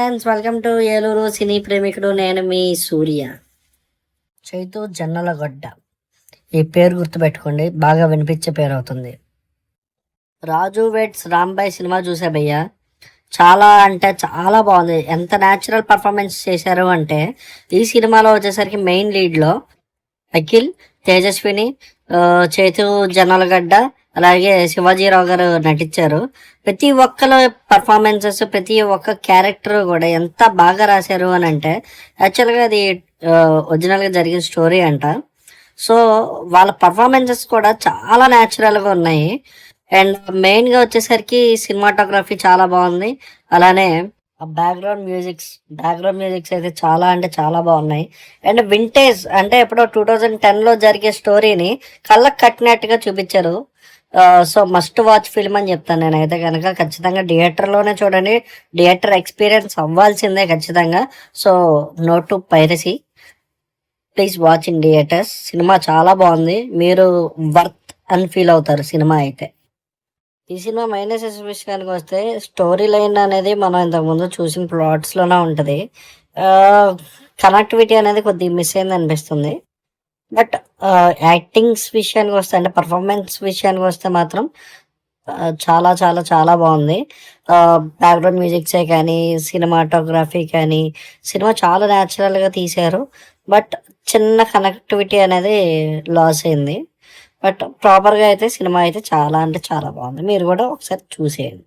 Friends welcome to Eluru cine ప్రేమికుడు నేను మీ సూర్య. చైతు జన్నలగడ్డ. ఈ పేరు గుర్తుపెట్టుకోండి బాగా వినిపించే పేరు అవుతుంది. రాజు వెట్స్ రాంబాయ్ సినిమా చూసా భయ్య చాలా అంటే చాలా బాగుంది. ఎంత న్యాచురల్ పర్ఫార్మెన్స్ చేశారు అంటే ఈ సినిమాలో వచ్చేసరికి మెయిన్ లీడ్లో అఖిల్ తేజస్విని చేతు చైతు జనలగడ్డ అలాగే శివాజీరావు గారు నటించారు. ప్రతి ఒక్కరు పర్ఫార్మెన్సెస్ ప్రతి ఒక్క క్యారెక్టర్ కూడా ఎంత బాగా రాశారు అని అంటే యాక్చువల్గా అది ఒరిజినల్గా జరిగిన స్టోరీ అంట. సో వాళ్ళ పర్ఫార్మెన్సెస్ కూడా చాలా న్యాచురల్గా ఉన్నాయి. అండ్ మెయిన్గా వచ్చేసరికి సినిమాటోగ్రఫీ చాలా బాగుంది. అలానే బ్యాక్గ్రౌండ్ మ్యూజిక్స్ బ్యాక్గ్రౌండ్ మ్యూజిక్స్ అయితే చాలా అంటే చాలా బాగున్నాయి. అండ్ వింటేజ్ అంటే ఎప్పుడో టూ థౌజండ్ టెన్లో జరిగే స్టోరీని కళ్ళకు కట్టినట్టుగా చూపించారు. సో మస్ట్ వాచ్ ఫిల్మ్ అని చెప్తాను నేనైతే కనుక ఖచ్చితంగా థియేటర్లోనే చూడండి. థియేటర్ ఎక్స్పీరియన్స్ అవ్వాల్సిందే ఖచ్చితంగా. So no to piracy please watch in theatres cinema చాలా బాగుంది. మీరు వర్త్ అని ఫీల్ అవుతారు సినిమా అయితే. ఈ సినిమా మైనసెస్ విషయానికి వస్తే స్టోరీ లైన్ అనేది మనం ఇంతకుముందు చూసిన ప్లాట్స్లోనే ఉంటుంది. కనెక్టివిటీ అనేది కొద్దిగా మిస్ అయింది అనిపిస్తుంది. బట్ యాక్టింగ్స్ విషయానికి వస్తే అంటే పర్ఫార్మెన్స్ విషయానికి వస్తే మాత్రం చాలా చాలా చాలా బాగుంది. బ్యాక్గ్రౌండ్ మ్యూజిక్సే కానీ సినిమాటోగ్రఫీ కానీ సినిమా చాలా న్యాచురల్గా తీశారు. బట్ చిన్న కనెక్టివిటీ అనేది లాస్ అయింది. బట్ ప్రాపర్గా అయితే సినిమా అయితే చాలా అంటే చాలా బాగుంది. మీరు కూడా ఒకసారి చూసేయండి.